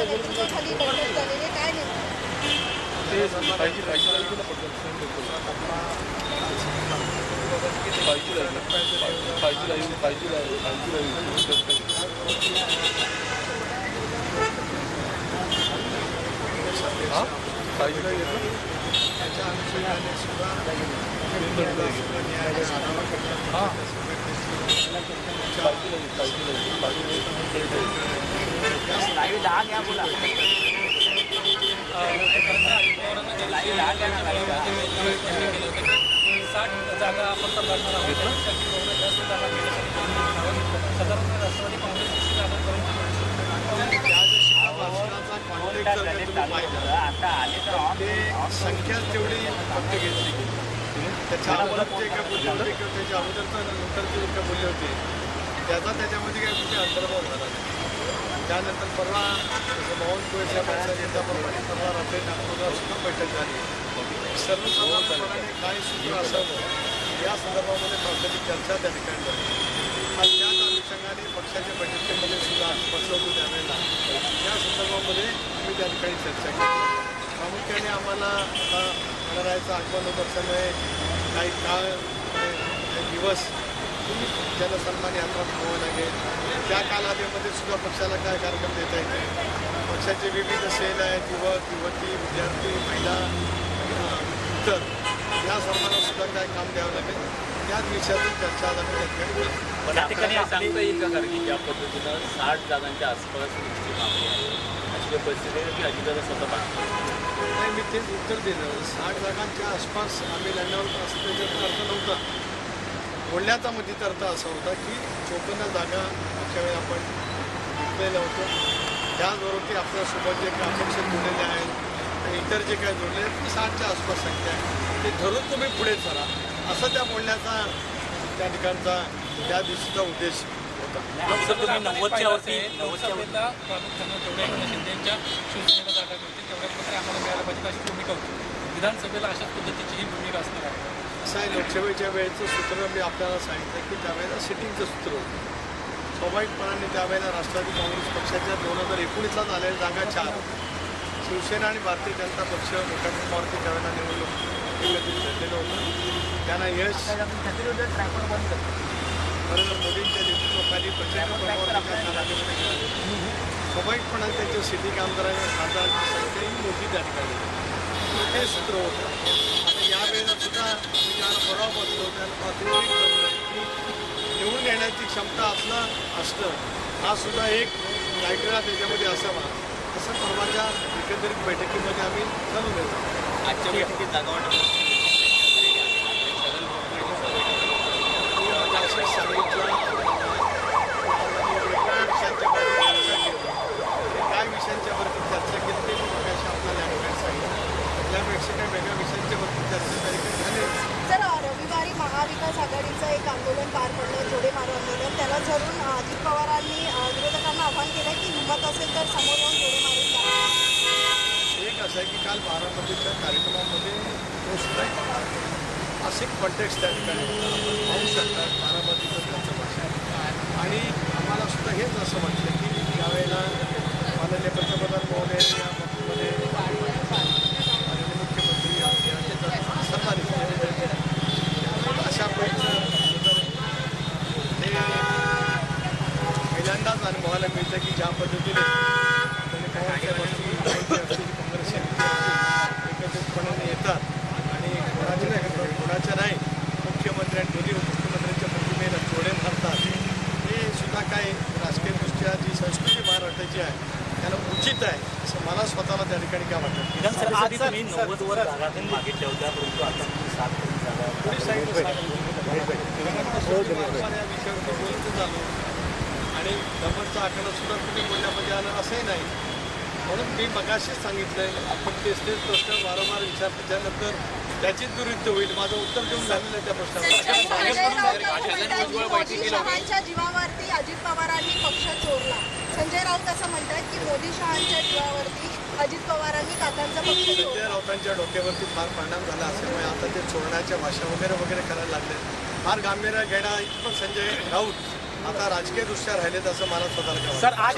तुमच्या नेतृत्वाखाली बैठक झालेली काय नेमकं ते दहा घ्या बोला ना पडलं पाहिजे ना त्याच्या साठ जागा आपण तर लढणार आहोत एवढं जास्त जागा साधारण राष्ट्रवादी जागा ते तेवढी फक्त घेतली त्याच्या अगोदर बोलले होते किंवा त्याच्या अगोदरचा नंतर जे काय बोलले होते त्याचा त्याच्यामध्ये काही कुठे अंतर्भाव झाला नाही. त्यानंतर परवा जसं बावनकुळे साहेबांच्या नेत्याप्रमाणे परवा रात्री नागपूरला सुद्धा बैठक झाली. सर्वसाधारणपणे काय सूत्र असावं या संदर्भामध्ये प्राथमिक चर्चा त्या ठिकाणी झाली. आणि त्याच अनुषंगाने पक्षाच्या बैठकीमध्ये सुद्धा पक्ष द्यावेला या संदर्भामध्ये आम्ही त्या ठिकाणी चर्चा केली. प्रामुख्याने आम्हाला आता गणरायाचं आगमन होत असल्यामुळे काही काळ दिवस ही जनसन्मान यात्रा थांबवावी लागेल. त्या कालावधीमध्ये सुद्धा पक्षाला काय कार्यक्रम देता येते पक्षाचे विविध सेल आहेत युवक युवती विद्यार्थी महिला अं, इतर. या सर्वांना सुद्धा काय काम द्यावं लागेल? त्याच विषयातून चर्चा आज आम्ही त्या ठिकाणी. पण सांगता येईल का? कारण की ज्या पद्धतीनं साठ जागांच्या आसपास निश्चित मागणी आहे. अशी काही परिस्थिती आहे की अजितदादा स्वतः नाही मी तेच उत्तर दिलं साठ जागांच्या आसपास आम्ही लढणार असं त्याच्यात अर्थ नव्हता. बोलण्याचा मधीत अर्थ असा होता की चोपन्न जागा मागच्या वेळी आपण जिंकलेलं होतं. त्याचबरोबर की आपल्यासोबत जे काही अपक्ष जोडलेले आहेत आणि इतर जे काही जोडले आहेत ती साठच्या आसपास संख्या आहे. ते धरून तुम्ही पुढे चला. असं त्या बोलण्याचा त्या ठिकाणचा त्या दिवशीचा उद्देश होता. शिंदेच्या शिवसेनेला जागा मिळतील तेवढ्या प्रकारे आम्हाला मिळायला पाहिजे अशी भूमिका होती. विधानसभेला अशाच पद्धतीची ही भूमिका असणार आहे. असं आहे लोकसभेच्या वेळेचं सूत्र मी आपल्याला सांगितलं की त्यावेळेला सिटिंगचं सूत्र होतं. स्वाभाविकपणाने त्यावेळेला राष्ट्रवादी काँग्रेस पक्षाच्या दोन हजार एकोणीसला झालेल्या जागा चार शिवसेना आणि भारतीय जनता पक्ष मोठ्या प्रमाणावरती त्यावेळेला निवडणूक एकत्रित झालेलं होतं त्यांना यश नरेंद्र मोदींच्या नेतृत्वाखाली प्रचंड प्रमाणावर स्वाभाविकपणाने त्यांच्या सिटी आमदारांच्या खासदारांची संख्याही मोठी त्या ठिकाणी हे सूत्र होतं. आता यावेळेला सुद्धा मी बरोबर बसलो त्यांना प्राथमिक की निवडून येण्याची क्षमता आपलं असणं हा सुद्धा एक क्रायटेरिया त्याच्यामध्ये असावा. असं परवाच्या एकंदरीत बैठकीमध्ये आम्ही ठरवलं आजच्या बैठकीत जागा वाटप असं सांगितलं काय विषयांच्या वरती चर्चा केली ते मी मगाशी आपल्याला या ठिकाणी सांगितलं त्यापेक्षा काही वेगळ्या विषयांच्या वरती चर्चा त्या ठिकाणी झाली तर अ, रविवारी महाविकास आघाडीचं एक आंदोलन पार पडलं जोडे मारो आंदोलन त्याला धरून अ, अजित पवारांनी अ, विरोधकांना आव्हान केलं की हिंमत असेल तर समोर येऊन जोडे मारून द्या एक असं आहे की काल बारामतीच्या कार्यक्रमामध्ये तो सुद्धा एक मासिक कॉन्टेक्स्ट त्या ठिकाणी होता. आपण पाहू शकतात बारामतीचं त्यांचं भाषण आणि आम्हाला सुद्धा हेच असं वाटलं सुद्धा काय राजकीयदृष्ट्या जी संस्कृती महाराष्ट्राची आहे त्याला उचित आहे असं मला स्वतःला त्या ठिकाणी काय वाटतं? मागितल्या होत्या परंतु आता तुम्ही या विषयावरती झालो. आणि नंबरचा आकडा सुद्धा कुठे बोलण्यामध्ये आलं असंही नाही. म्हणून मी मगाशीच सांगितलंय आपण तेच तेच प्रश्न वारंवार विचारतो त्यानंतर त्याचीच दुरुस्त होईल. माझं उत्तर देऊन झालेलं आहे त्या प्रश्नाला जीवावरती अजित पवारांनी पक्ष चोरला. संजय राऊत असं म्हणतात की मोदी शहांच्या जीवावरती अजित पवारांनी काकांचा पक्ष संजय राऊतांच्या डोक्यावरती फार परिणाम झाला असल्यामुळे आता ते चोरण्याच्या भाषा वगैरे वगैरे करायला लागले. फार गांभीर्य घेणा इथं पण संजय राऊत आता राजकीय दृष्ट्या राहिलेत असं मला स्वतःला. सर आज